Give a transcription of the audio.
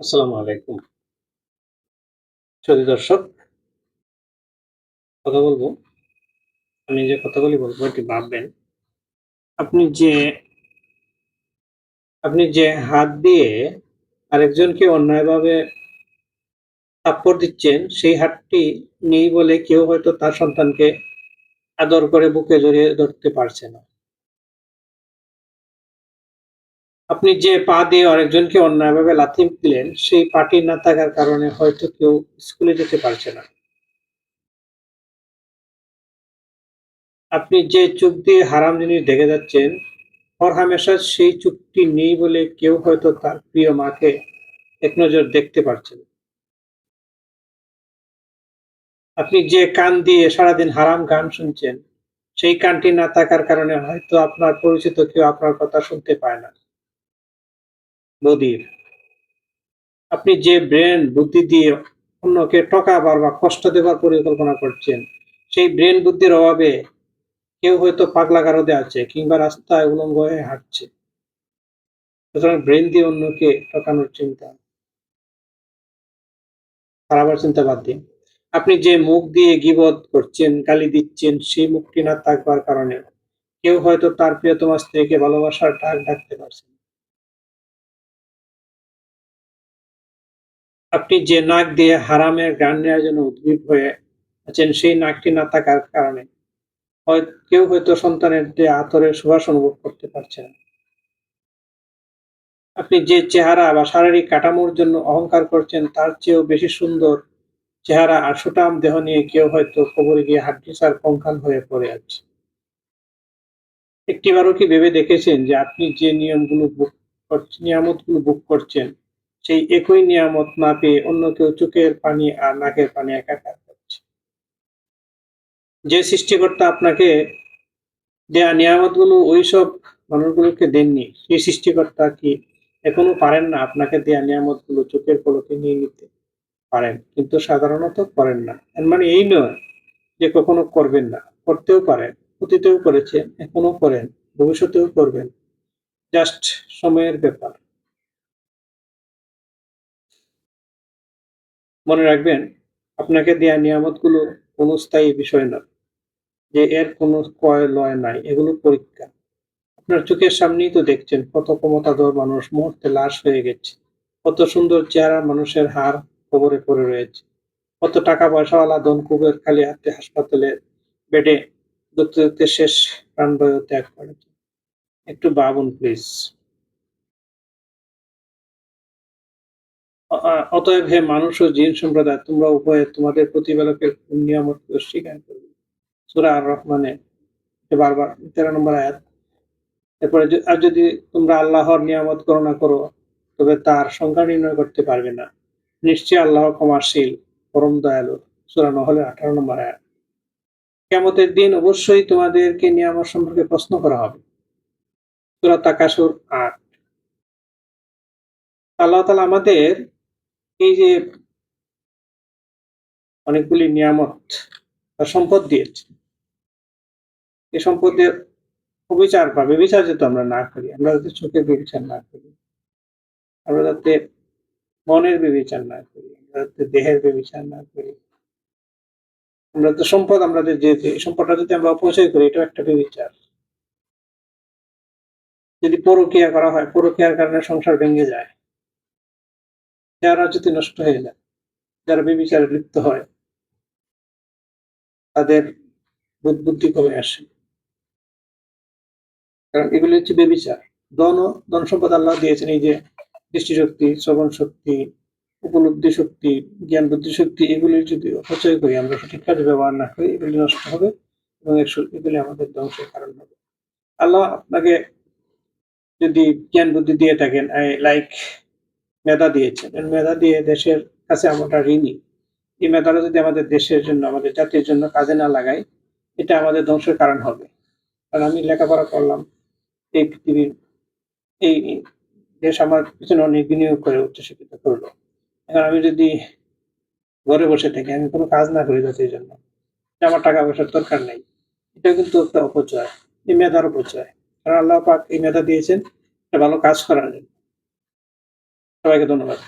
আসসালামু আলাইকুম। সুধী দর্শক, কথা বলব। আমি যে কথাগুলি বলব একটু ভাববেন। আপনি যে আপনি যে হাত দিয়ে আরেকজনকে অন্যায়ভাবে থাপ্পড় দিচ্ছেন, সেই হাতটি নেই বলে কেউ হয়তো তার সন্তানকে আদর করে বুকে জড়িয়ে ধরতে পারছে না। আপনি যে পা দিয়ে আরেকজনকে অন্যায়ভাবে লাথি দিলেন, সেই পাটি না থাকার কারণে হয়তো কেউ স্কুলে যেতে পারছে না। আপনি যে চোখ দিয়ে হারাম জিনিস দেখে যাচ্ছেন হর হামেশা সেই চুক্তি নেই বলে কেউ হয়তো তার প্রিয় মাকে এক নজর দেখতে পারছেন আপনি যে কান দিয়ে সারাদিন হারাম গান শুনছেন, সেই কানটি না থাকার কারণে হয়তো আপনার পরিচিত কেউ আপনার কথা শুনতে পায় না। বদির আপনি যে ব্রেন বুদ্ধি দিয়ে অন্যকে ঠকাবার বা কষ্ট দেবার পরিকল্পনা করছেন, সেই ব্রেন বুদ্ধির অভাবে কেউ হয়তো পাগলা গারদে আছে কিংবা রাস্তায় উলঙ্গ হয়ে হাঁটছে। সুতরাং ব্রেন দিয়ে অন্যকে ঠকানোর চিন্তা। খারাপের চিন্তা বাদ দিন। আপনি যে মুখ দিয়ে গিবত করছেন, গালি দিচ্ছেন, সেই মুখটি না থাকবার কারণে কেউ হয়তো তার প্রিয়তমা স্ত্রীকে ভালোবাসার ডাক ডাকতে পারছেন আপনি যে নাক দিয়ে হারামের গান নেওয়ার জন্য উদ্ভিদ হয়ে আছেন, সেই নাকটি না থাকার কারণে কেউ হয়তো সন্তানের যে আতরের সুবাস অনুভব করতে পারছে না। আপনি যে চেহারা বা শারীরিক কাঠামোর জন্য অহংকার করছেন, তার চেয়েও বেশি সুন্দর চেহারা আর সুটাম দেহ নিয়ে কেউ হয়তো কবরে গিয়ে হাড্ডিসার কঙ্কাল হয়ে পড়ে আছে। একটিবারও কি ভেবে দেখেছেন যে আপনি যে নিয়মগুলো বুক নিয়ামতগুলো বুক করছেন সেই একই নিয়ামত না পেয়ে অন্য কেউ চোখের পানি আর নাকের পানি একাকার করছে যে সৃষ্টিকর্তা আপনাকে দেয়া নিয়ামত নিয়ামতগুলো, ওইসব মানুষগুলোকে দেননি, সেই সৃষ্টিকর্তা কি এখনও পারেন না আপনাকে দেয়া নিয়ামতগুলো চোখের পলকে নিয়ে নিতে? পারেন, কিন্তু সাধারণত করেন না। মানে এই নয় যে কখনো করবেন না, করতেও পারেন, অতীতেও করেছেন, এখনও করেন, ভবিষ্যতেও করবেন। জাস্ট সময়ের ব্যাপার। মনে রাখবেন, আপনাকে দেয়া নিয়ামতগুলো কোনো স্থায়ী বিষয় নয় যে এর কোনো কয় লয় নাই, এগুলো পরীক্ষা। আপনার চোখের সামনেই তো দেখছেন কত ক্ষমতাধর মানুষ মুহূর্তে লাশ হয়ে গেছে, কত সুন্দর চেহারা মানুষের হার কবরে পড়ে রয়েছে, কত টাকা পয়সাওয়ালা ধন কুবের খালি হাতে হাসপাতালে বেডে দেখতে শেষ প্রাণবায়ু ত্যাগ করেছে। একটু ভাবুন, প্লিজ। অতএব হে মানুষ ও জিন সম্প্রদায়, তোমরা উভয়ে তোমাদের প্রতিপালকের নিয়ামত স্বীকার করবে। সুরা আর রহমানে বারবার তেরো নম্বর আয়াত। এরপরে আর যদি তোমরা আল্লাহর নিয়ামত গণনা করো, তবে তার সংখ্যা নির্ণয় করতে পারবে না। নিশ্চয় আল্লাহ ক্ষমাশীল, পরম দয়ালু। সুরা নহলে আঠারো নম্বর আয়াত। কেমতের দিন অবশ্যই তোমাদেরকে নিয়ামত সম্পর্কে প্রশ্ন করা হবে। সুরা তাকাসুর আট। আল্লাহ তালা আমাদের এই যে অনেকগুলি নিয়ামত বা সম্পদ দিয়েছে। এই সম্পদের অবিচার বা বেবিচার যাতে আমরা না করি, আমরা যাতে চোখের বেবিচার না করি, আমরা যাতে মনের বেবিচার না করি, আমরা যাতে দেহের বেবিচার না করি, আমরা তো সম্পদ আমাদের যে সম্পদটা যদি আমরা অপচয় করি, এটাও একটা বেবিচার। যদি পরকিয়া করা হয়, পরকিয়ার কারণে সংসার ভেঙে যায় চেহারা যদি নষ্ট হয়ে যায়, যারা বেবিচারে লিপ্ত হয়, তাদের বুদ্ধি কমে আসে। কারণ এগুলি হচ্ছে বেবিচার। ও ধন সম্পদ আল্লাহ দিয়েছেন, এই যে দৃষ্টিশক্তি, শ্রবণ শক্তি, উপলব্ধি শক্তি, জ্ঞান বুদ্ধি শক্তি, এগুলি যদি অপচয় করি, আমরা সঠিক কাজে ব্যবহার না করি, এগুলি নষ্ট হবে এবং এর- এগুলি আমাদের ধ্বংসের কারণ হবে। আল্লাহ আপনাকে যদি জ্ঞান বুদ্ধি দিয়ে থাকেন, আই লাইক মেধা দিয়েছেন। মেধা দিয়ে দেশের কাছে আমরা ঋণী। এই মেধাটা যদি আমাদের দেশের জন্য, আমাদের জাতির জন্য কাজে না লাগাই এটা আমাদের ধ্বংসের কারণ হবে। কারণ আমি লেখাপড়া করলাম, এই পৃথিবীর এই দেশ আমার পিছনে অনেক বিনিয়োগ করে উচ্চশিক্ষিত করল। এখন আমি যদি ঘরে বসে থাকি, আমি কোনো কাজ না করি জাতির জন্য। আমার টাকা পয়সার দরকার নেই। এটা কিন্তু একটা অপচয়, এই মেধার অপচয়। কারণ আল্লাহ পাক এই মেধা দিয়েছেন একটা ভালো কাজ করার জন্য। সবাইকে ধন্যবাদ